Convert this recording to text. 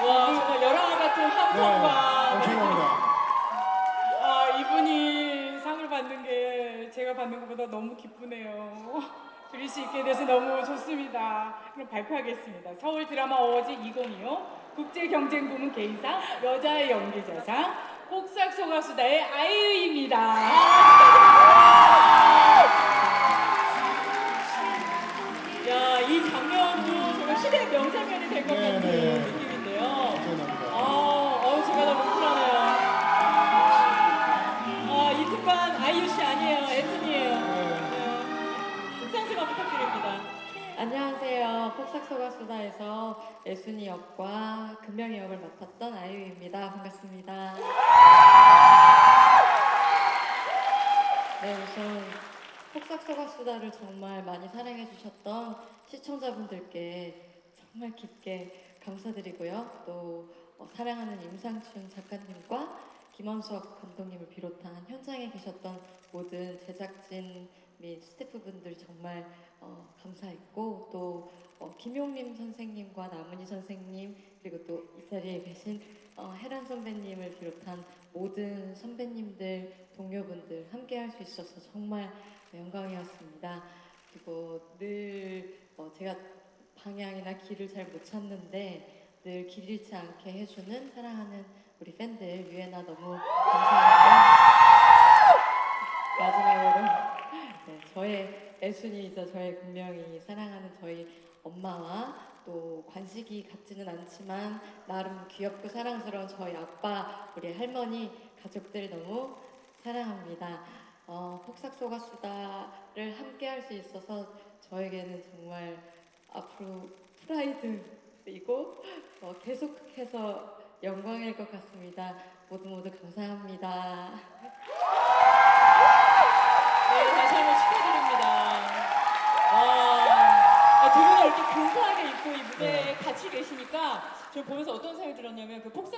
와 정말 열화 같은 함성과 네, 엄청납니다. 아 이분이 상을 받는 게 제가 받는 것보다 너무 기쁘네요. 드릴 수 있게 돼서 너무 좋습니다. 그럼 발표하겠습니다. 서울 드라마 어워즈 2025 국제 경쟁 부문 개인상 여자 연기자상 폭삭 소가수다의 아이유입니다. 야, 이 장면도 정말 시대 명장면이 될 것 네, 네. 같은 네. 느낌. 감사합니다. 아, 어, 제가 너무 불안해요. 아, 이 순간 아이유 씨 아니에요. 에스니예요. 네. 인상수가 부탁드립니다. 안녕하세요. 폭삭소가 수다에서 애순이 역과 금명이 역을 맡았던 아이유입니다. 반갑습니다. 네, 우선 폭삭소가 수다를 정말 많이 사랑해주셨던 시청자분들께 정말 깊게 감사드리고요. 또 어, 사랑하는 임상춘 작가님과 김원석 감독님을 비롯한 현장에 계셨던 모든 제작진 및 스태프분들 정말 어, 감사했고 또 어, 김용림 선생님과 남은희 선생님 그리고 또 이 자리에 계신 어, 혜란 선배님을 비롯한 모든 선배님들 동료분들 함께 할 수 있어서 정말 영광이었습니다. 그리고 늘 어, 제가 방향이나 길을 잘 못 찾는데 늘 길 잃지 않게 해주는 사랑하는 우리 팬들 유엔아 너무 감사하고요. 마지막으로 네, 저의 애순이이자 저의 분명히 사랑하는 저희 엄마와 또 관식이 같지는 않지만 나름 귀엽고 사랑스러운 저희 아빠, 우리 할머니 가족들 너무 사랑합니다. 어, 폭삭소가 수다를 함께 할 수 있어서 저에게는 정말 앞으로 프라이드이고 어, 계속해서 영광일 것 같습니다. 모두 모두 감사합니다. 네, 다시 한번 축하드립니다. 와, 아, 두 분이 이렇게 근사하게 입고 이 무대에 같이 계시니까 저 보면서 어떤 생각이 들었냐면 그 폭삭